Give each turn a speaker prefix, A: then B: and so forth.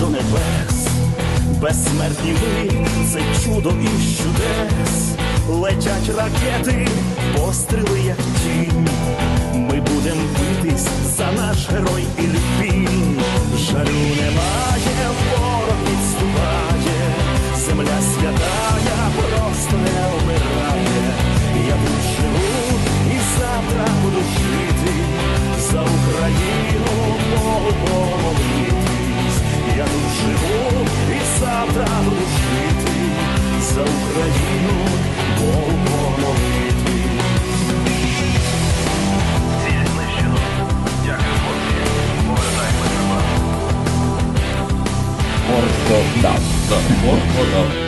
A: до небес, безсмертні ви це чудо і чудес, летять ракети, постріли, як тінь. Ми будемо битись за наш герой і
B: любі. Warsaw
C: Love. Love. Warsaw Love.